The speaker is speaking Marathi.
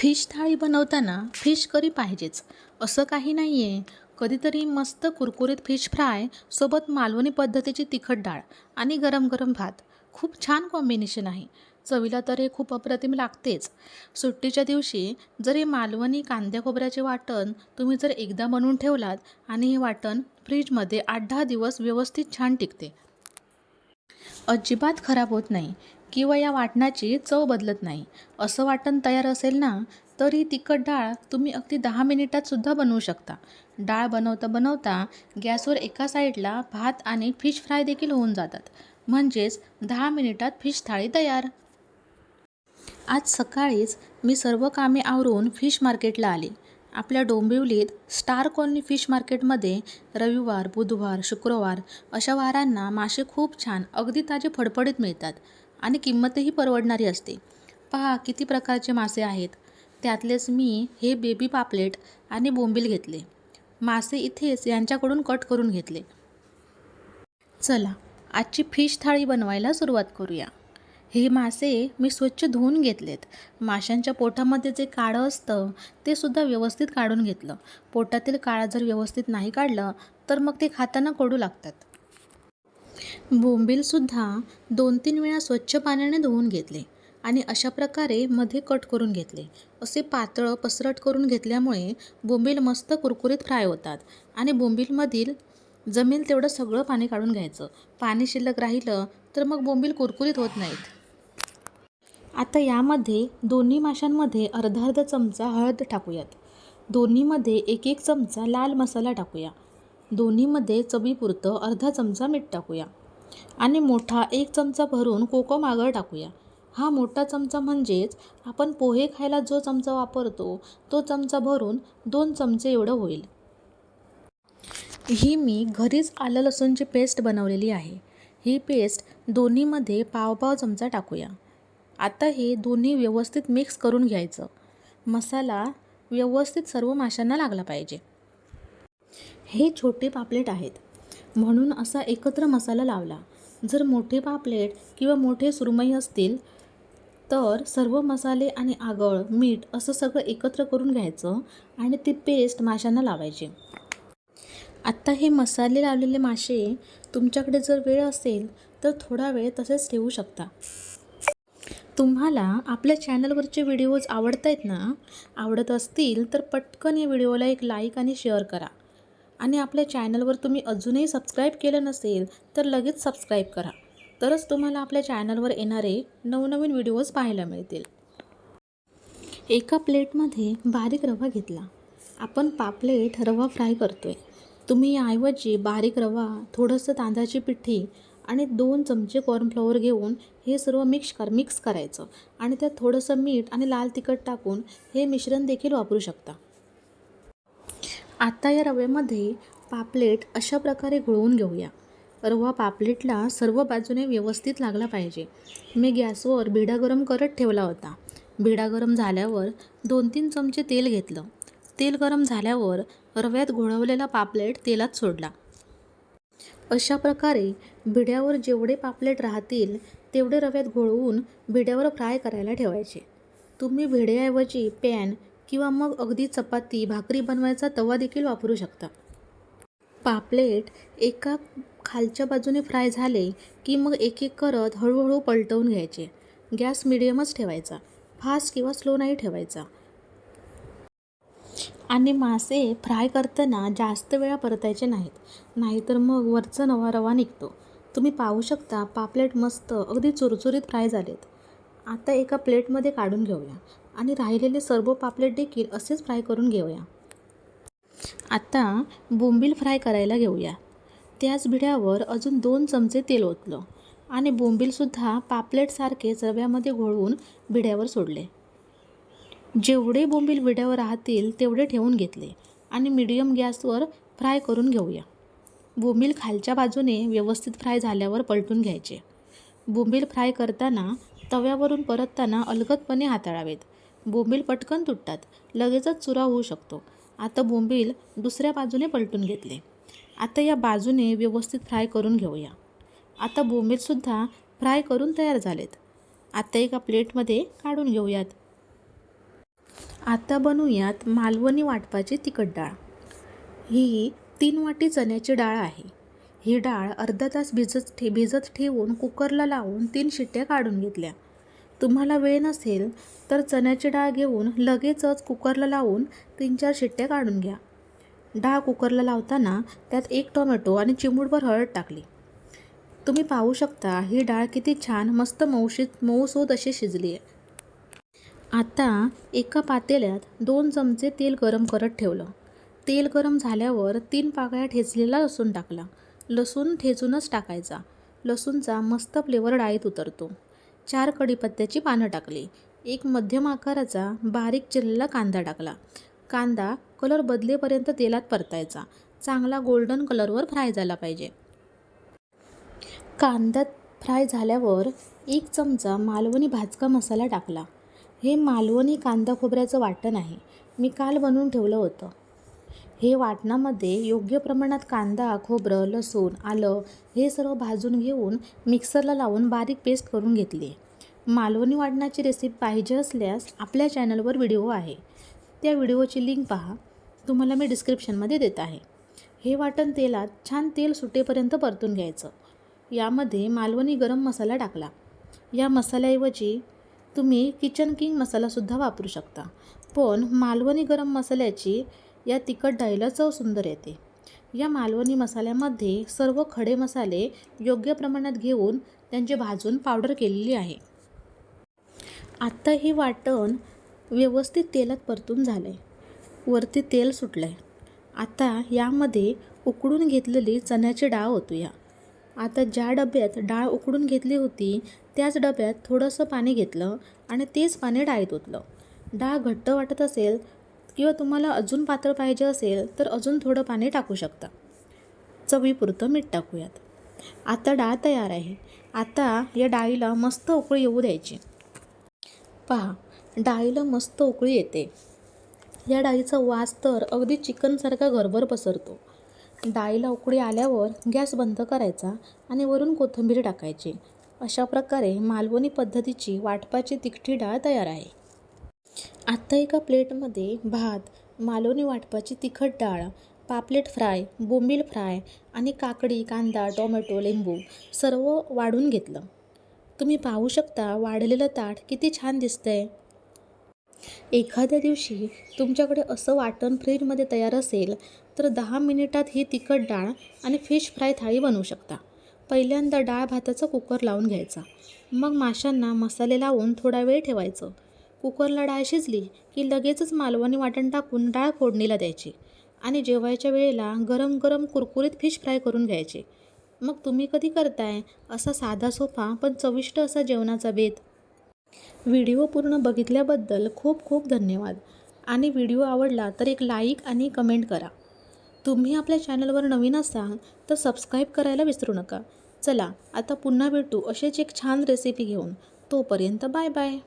फिश थाळी बनवताना फिश करी पाहिजेच. असं काही नाही आहे कधीतरी मस्त कुरकुरीत फिश फ्राय सोबत मालवणी पद्धतीची तिखट डाळ आणि गरम गरम भात. खूप छान कॉम्बिनेशन आहे. चवीला तर हे खूप अप्रतिम लागतेच. सुट्टीच्या दिवशी जर हे मालवणी कांद्या खोबऱ्याचे वाटण तुम्ही जर एकदा बनवून ठेवलात आणि हे वाटण फ्रीजमध्ये आठ दहा दिवस व्यवस्थित छान टिकते. अजिबात खराब होत नाही. किंवा या वाटणाची चव बदलत नाही. असं वाटण तयार असेल ना तर ही तिखट डाळ तुम्ही अगदी दहा मिनिटातसुद्धा बनवू शकता. डाळ बनवता बनवता गॅसवर एका साईडला भात आणि फिश फ्राय देखील होऊन जातात. म्हणजेच दहा मिनिटात फिश थाळी तयार. आज सकाळीच मी सर्व कामे आवरून फिश मार्केटला आले. आपल्या डोंबिवलीत स्टार कॉलनी फिश मार्केटमध्ये रविवार बुधवार शुक्रवार अशा वारांना मासे खूप छान अगदी ताजे फडफडीत मिळतात. आणि किंमतही परवडणारी असते. पहा किती प्रकारचे मासे आहेत. त्यातलेच मी हे बेबी पापलेट आणि बोंबील घेतले. मासे इथेच यांच्याकडून कट करून घेतले. चला आजची फिश थाळी बनवायला सुरुवात करूया. हे मासे मी स्वच्छ धुवून घेतलेत. माशांच्या पोटामध्ये जे काळं असतं ते सुद्धा व्यवस्थित काढून घेतलं. पोटातील काळं जर व्यवस्थित नाही काढलं तर मग ते खाताना कडू लागतात. बोंबीलसुद्धा दोन तीन वेळा स्वच्छ पाण्याने धुवून घेतले आणि अशा प्रकारे मध्ये कट करून घेतले. असे पातळ पसरट करून घेतल्यामुळे बोंबील मस्त कुरकुरीत फ्राय होतात आणि बोंबीलमधील जमेल तेवढं सगळं पाणी काढून घ्यायचं. पाणी शिल्लक राहिलं तर मग बोंबील कुरकुरीत होत नाहीत. आता यामध्ये दोन्ही माशांमध्ये अर्धा अर्धा चमचा हळद टाकूयात. दोन्हीमध्ये एक एक चमचा लाल मसाला टाकूया. दोन्हीमध्ये चवीपुरतं अर्धा चमचा मीठ टाकूया. आणि मोठा एक चमचा भरून कोकम आगळ टाकूया. हा मोठा चमचा म्हणजेच आपण पोहे खायला जो चमचा वापरतो तो चमचा भरून दोन चमचे एवढं होईल. ही मी घरीच आलं लसूणची पेस्ट बनवलेली आहे. ही पेस्ट दोन्हीमध्ये पावपाव चमचा टाकूया. आता हे दोन्ही व्यवस्थित मिक्स करून घ्यायचं. मसाला व्यवस्थित सर्व माशांना लागला पाहिजे. हे छोटे पापलेट आहेत. म्हणून असा एकत्र मसाला लावला. जर मोठे पापलेट किंवा मोठे सुरमई असतील तर सर्व मसाले आणि आगळ मीठ असं सगळं एकत्र करून घ्यायचं आणि ती पेस्ट माशांना लावायची. आत्ता हे मसाले लावलेले मासे तुमच्याकडे जर वेळ असेल तर थोडा वेळ तसेच ठेवू शकता. तुम्हाला आपल्या चॅनलवरचे व्हिडिओज आवडत आहेत ना? आवडत असतील तर पटकन या व्हिडिओला एक लाईक आणि शेअर करा. आणि आपल्या चॅनलवर तुम्ही अजूनही सबस्क्राईब केलं नसेल तर लगेच सबस्क्राईब करा. तरच तुम्हाला आपल्या चॅनलवर येणारे नवनवीन व्हिडिओज पाहायला मिळतील. एका प्लेटमध्ये बारीक रवा घेतला. आपण पापलेट रवा फ्राय करतो आहे तुम्ही याऐवजी बारीक रवा थोडंसं तांदळाची पिठी आणि दोन चमचे कॉर्नफ्लॉवर घेऊन हे सर्व मिक्स कर मिक्स करायचं. आणि त्यात थोडंसं मीठ आणि लाल तिखट टाकून हे मिश्रण देखील वापरू शकता. आता या रव्यामध्ये पापलेट अशा प्रकारे घोळवून घेऊया. रवा पापलेटला सर्व बाजूने व्यवस्थित लागला पाहिजे. मी गॅसवर भिडा गरम करत ठेवला होता. बिडा गरम झाल्यावर दोन तीन चमचे तेल घेतलं. तेल गरम झाल्यावर रव्यात घोळवलेला पापलेट तेलात सोडला. अशा प्रकारे भिड्यावर जेवढे पापलेट राहतील तेवढे रव्यात घोळवून भिड्यावर फ्राय करायला ठेवायचे. तुम्ही भिड्याऐवजी पॅन किंवा मग अगदी चपाती भाकरी बनवायचा तवा देखील वापरू शकता. पापलेट एका खालच्या बाजूने फ्राय झाले की मग एक एक करत हळूहळू पलटवून घ्यायचे. गॅस मिडियमच ठेवायचा. फास्ट किंवा स्लो नाही ठेवायचा. आणि मासे फ्राय करताना जास्त वेळा परतायचे नाहीत. नाहीतर मग वरचा नवा रवा निघतो. तुम्ही पाहू शकता पापलेट मस्त अगदी चुरचुरीत फ्राय झालेत. आता एका प्लेटमध्ये काढून घेऊया. आणि राहिलेले सर्व पापलेट देखील असेच फ्राय करून घेऊया. आता बोंबील फ्राय करायला घेऊया. त्याच भिड्यावर अजून दोन चमचे तेल ओतलं आणि बोंबीलसुद्धा पापलेटसारखेच रव्यामध्ये घोळवून भिड्यावर सोडले. जेवढे बोंबील विड्यावर राहतील तेवढे ठेवून घेतले आणि मिडियम गॅसवर फ्राय करून घेऊया. बोंबील खालच्या बाजूने व्यवस्थित फ्राय झाल्यावर पलटून घ्यायचे. बोंबील फ्राय करताना तव्यावरून परतताना अलगदपणे हाताळावेत. बोंबील पटकन तुटतात. लगेचच चुरा होऊ शकतो. आता बोंबील दुसऱ्या बाजूने पलटून घेतले. आता या बाजूने व्यवस्थित फ्राय करून घेऊया. आता बोंबीलसुद्धा फ्राय करून तयार झालेत. आता एका प्लेटमध्ये काढून घेऊयात. आता बनवूयात मालवणी वाटपाची तिखट डाळ. ही तीन वाटी चण्याची डाळ आहे. ही डाळ अर्धा तास भिजत ठे भिजत ठेवून कुकरला लावून तीन शिट्ट्या काढून घेतल्या. तुम्हाला वेळ नसेल तर चण्याची डाळ घेऊन लगेचच कुकरला लावून तीन चार शिट्ट्या काढून घ्या. डाळ कुकरला लावताना त्यात एक टोमॅटो आणि चिमूटभर हळद टाकली. तुम्ही पाहू शकता ही डाळ किती छान मस्त मऊशीत मऊसूद अशी शिजली आहे आता एका पातेल्यात दोन चमचे तेल गरम करत ठेवलं. तेल गरम झाल्यावर तीन पाकळ्या ठेचलेला लसूण टाकला. लसूण ठेचूनच टाकायचा. लसूणचा मस्त फ्लेवर डाळीत उतरतो. चार कढीपत्त्याची पानं टाकली. एक मध्यम आकाराचा बारीक चिरलेला कांदा टाकला. कांदा कलर बदलेपर्यंत तेलात परतायचा. चांगला गोल्डन कलरवर फ्राय झाला पाहिजे. कांदा फ्राय झाल्यावर एक चमचा मालवणी भाजका मसाला टाकला. हे मालवणी कांदा खोबऱ्याचं वाटण आहे. मी काल बनवून ठेवलं होतं. हे वाटणामध्ये योग्य प्रमाणात कांदा खोबरं लसूण आलं हे सर्व भाजून घेऊन मिक्सरला लावून बारीक पेस्ट करून घेतली. मालवणी वाटणाची रेसिपी पाहिजे असल्यास आपल्या चॅनलवर व्हिडिओ आहे. त्या व्हिडिओची लिंक पहा. तुम्हाला मी डिस्क्रिप्शनमध्ये देत आहे. हे वाटण तेलात छान तेल सुटेपर्यंत परतून घ्यायचं. यामध्ये मालवणी गरम मसाला टाकला. या मसाल्याऐवजी तुम्ही किचन किंग मसालासुद्धा वापरू शकता. पण मालवणी गरम मसाल्याची या तिखट डाळीला चव सुंदर येते. या मालवणी मसाल्यामध्ये सर्व खडे मसाले योग्य प्रमाणात घेऊन त्यांची भाजून पावडर केलेली आहे. आत्ता हे वाटण व्यवस्थित तेलात परतून झालं आहे वरती तेल सुटलं आहे आता यामध्ये उकडून घेतलेली चण्याची डाळ ओतूया. आता ज्या डब्यात डाळ उकडून घेतली होती त्याच डब्यात थोडंसं पाणी घेतलं आणि तेच पाणी डाळीत ओतलं. डाळ घट्ट वाटत असेल किंवा तुम्हाला अजून पातळ पाहिजे असेल तर अजून थोडं पाणी टाकू शकता. चवीपुरतं मीठ टाकूयात. आता डाळ तयार आहे. आता या डाळीला मस्त उकळी येऊ द्यायची. पहा डाळीला मस्त उकळी येते. या डाळीचा वास तर अगदी चिकनसारखा घरभर पसरतो. डाळीला उकळी आल्यावर गॅस बंद करायचा आणि वरून कोथिंबीर टाकायची. अशा प्रकारे मालवणी पद्धतीची वाटपाची तिखटी डाळ तयार आहे. आत्ता एका प्लेटमध्ये भात मालवणी वाटपाची तिखट डाळ पापलेट फ्राय बोंबील फ्राय आणि काकडी कांदा टोमॅटो लिंबू सर्व वाढून घेतलं. तुम्ही पाहू शकता वाढलेलं ताट किती छान दिसतंय. एखाद्या दिवशी तुमच्याकडे असं वाटण फ्रीजमध्ये तयार असेल तर दहा मिनिटात ही तिखट डाळ आणि फिश फ्राय थाळी बनवू शकता. पहिल्यांदा डाळ भाताचा कुकर लावून घ्यायचा. मग माशांना मसाले लावून थोडा वेळ ठेवायचं. कुकरला डाळ शिजली की लगेचच मालवणी वाटण टाकून डाळ फोडणीला द्यायची आणि जेवायच्या वेळेला गरम गरम कुरकुरीत फिश फ्राय करून घ्यायचे. मग तुम्ही कधी करताय? असा साधा सोपा पण चविष्ट असा जेवणाचा बेत. व्हिडिओ पूर्ण बघितल्याबद्दल खूप खूप धन्यवाद. आणि व्हिडिओ आवडला तर एक लाईक आणि कमेंट करा. तुम्ही आपल्या चॅनलवर नवीन असाल तर सबस्क्राईब करायला विसरू नका. चला आता पुन्हा भेटू असेच एक छान रेसिपी घेऊन. तोपर्यंत बाय बाय.